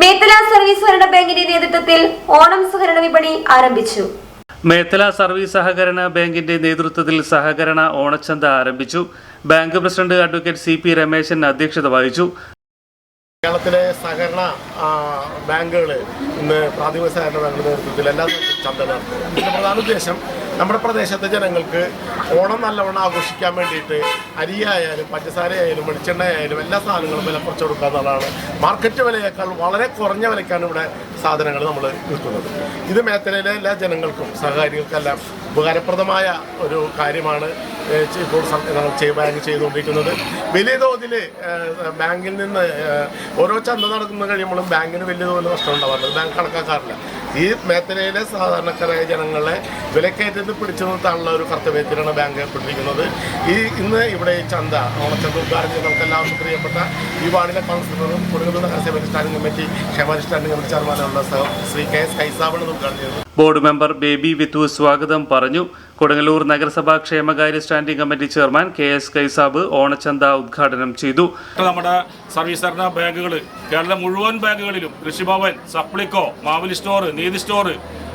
Methala service സഹകരണ ബാങ്കിന്റെ നേതൃത്വത്തിൽ ഓണം സഹകരണ വിപണി ആരംഭിച്ചു. മേത്തല സർവീസ് സഹകരണ ബാങ്കിന്റെ നേതൃത്വത്തിൽ സഹകരണ ഓണച്ചന്ത ആരംഭിച്ചു. Bank president advocate C P Ramesan അധ്യക്ഷത വഹിച്ചു. കേരളത്തിലെ സഹകരണ ബാങ്കുകൾ ഇന്ന് പ്രാഥമിക സഹകരണ ബാങ്കുകളുടെ നേതൃത്വത്തിൽ എല്ലാ ചന്ത നടത്തുന്നത് പ്രധാന ഉദ്ദേശം നമ്മുടെ പ്രദേശത്തെ ജനങ്ങൾക്ക് ഓണം നല്ലവണ്ണം ആഘോഷിക്കാൻ വേണ്ടിയിട്ട് അരിയായാലും പഞ്ചസാരയായാലും വെളിച്ചെണ്ണയായാലും എല്ലാ സാധനങ്ങളും വില കുറച്ച് കൊടുക്കുക എന്നുള്ളതാണ്. മാർക്കറ്റ് വിലയേക്കാൾ വളരെ കുറഞ്ഞ വിലയ്ക്കാണ് ഇവിടെ സാധനങ്ങൾ നമ്മൾ വിൽക്കുന്നത്. ഇത് മേഖലയിലെ എല്ലാ ജനങ്ങൾക്കും സഹകാരികൾക്കെല്ലാം ഉപകാരപ്രദമായ ഒരു കാര്യമാണ്. ഇപ്പോൾ ബാങ്ക് ചെയ്തുകൊണ്ടിരിക്കുന്നത്. വലിയ തോതിൽ ബാങ്കിൽ നിന്ന് ഓരോ ചന്ത നടക്കുന്ന കഴിയുമ്പോഴും ബാങ്കിന് വലിയ തോതിൽ നഷ്ടം ഉണ്ടാവാറുണ്ട് ബാങ്ക് കണക്കാക്കാറില്ല. ഈ മേഖലയിലെ സാധാരണക്കാരായ ജനങ്ങളെ വിലക്കയറ്റത്തിൽ പിടിച്ചു നിർത്താനുള്ള ഒരു കർത്തവ്യത്തിലാണ് ബാങ്ക് ഏർപ്പെട്ടിരിക്കുന്നത്. ഈ ഇന്ന് ഇവിടെ ഈ ചന്ത ഓണച്ചന്ത ഉദ്ഘാടനം ചെയ്ത് പ്രിയപ്പെട്ട ഈ വാർഡിലെ കൗൺസിലറും കൊടുങ്ങല്ലൂർ നഗരസഭ സ്റ്റാൻഡിംഗ് കമ്മിറ്റി ക്ഷേമ സ്റ്റാൻഡിംഗ് കമ്മിറ്റി ചെയർമാനുള്ള ശ്രീ കെ എസ് കൈസാബാണ് ഉദ്ഘാടനം ചെയ്തത് ബോർഡ് മെമ്പർ ബേബി വിത്തു സ്വാഗതം പറഞ്ഞു. കൊടുങ്ങല്ലൂർ നഗരസഭാ ക്ഷേമകാര്യ standing committee chairman K S Kaisab ഓണച്ചന്ത ഉദ്ഘാടനം ചെയ്തു. നമ്മുടെ സർവീസ് ബാങ്കുകൾ കേരളം മുഴുവൻ ബാങ്കുകളിലും കൃഷിഭവൻ സപ്ലിക്കോ മാവലി സ്റ്റോർ നീതി സ്റ്റോർ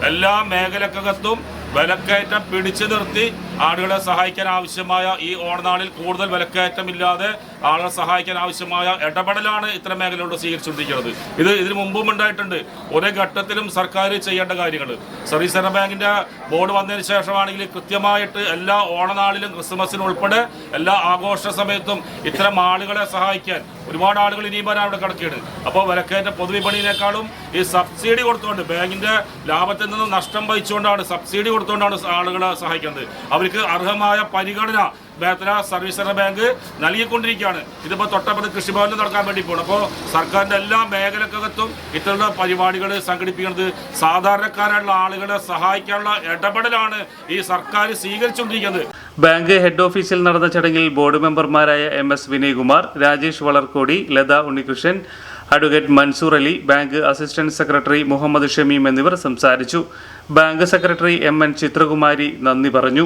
എല്ലാ മേഖലക്കകത്തും വിലക്കയറ്റം പിടിച്ചു നിർത്തി ആളുകളെ സഹായിക്കാൻ ആവശ്യമായ ഈ ഓണനാളിൽ കൂടുതൽ വിലക്കയറ്റമില്ലാതെ ആളുകളെ സഹായിക്കാൻ ആവശ്യമായ ഇടപെടലാണ് ഇത്തരം മേഖലയോട് സ്വീകരിച്ചുകൊണ്ടിരിക്കുന്നത്. ഇത് ഇതിനു മുമ്പും ഉണ്ടായിട്ടുണ്ട്. ഒരേ ഘട്ടത്തിലും സർക്കാർ ചെയ്യേണ്ട കാര്യങ്ങൾ. സർവീസ് സെൻട്രൽ ബാങ്കിന്റെ ബോർഡ് വന്നതിന് ശേഷമാണെങ്കിൽ കൃത്യമായിട്ട് എല്ലാ ഓണനാളിലും ക്രിസ്മസിനും ഉൾപ്പെടെ എല്ലാ ആഘോഷ സമയത്തും ഇത്തരം ആളുകളെ സഹായിക്കാൻ ഒരുപാട് ആളുകൾ ഇനിയും വരാൻ അവിടെ കിടക്കുകയാണ്. അപ്പോൾ വിലക്കയറ്റ പൊതുവിപണിയിനേക്കാളും ഈ സബ്സിഡി കൊടുത്തുകൊണ്ട് ബാങ്കിന്റെ ലാഭത്തിൽ നിന്ന് നഷ്ടം വഹിച്ചുകൊണ്ടാണ് സബ്സിഡി കൊടുത്തുകൊണ്ടാണ് ആളുകളെ സഹായിക്കുന്നത്. അവർക്ക് അർഹമായ പരിഗണന ബേത്തല സർവീസ് ബാങ്ക് നൽകിക്കൊണ്ടിരിക്കുകയാണ്. ഇതിപ്പോൾ തൊട്ടപ്പുറത്ത് കൃഷിഭവനിൽ നടക്കാൻ വേണ്ടി പോകണം അപ്പോൾ സർക്കാരിന്റെ എല്ലാ മേഖലക്കകത്തും ഇത്തരമുള്ള പരിപാടികൾ സംഘടിപ്പിക്കുന്നത് സാധാരണക്കാരായുള്ള ആളുകളെ സഹായിക്കാനുള്ള ഇടപെടലാണ് ഈ സർക്കാർ സ്വീകരിച്ചുകൊണ്ടിരിക്കുന്നത്. ബാങ്ക് ഹെഡ് ഓഫീസിൽ നടന്ന ചടങ്ങിൽ ബോർഡ് മെമ്പർമാരായ M S Vinaykumar Rajesh Valarkodi Latha Unnikrishnan advocate Mansoor Ali bank assistant secretary Muhammad Shameem എന്നിവർ സംസാരിച്ചു. Bank secretary M N Chithrakumari നന്ദി പറഞ്ഞു.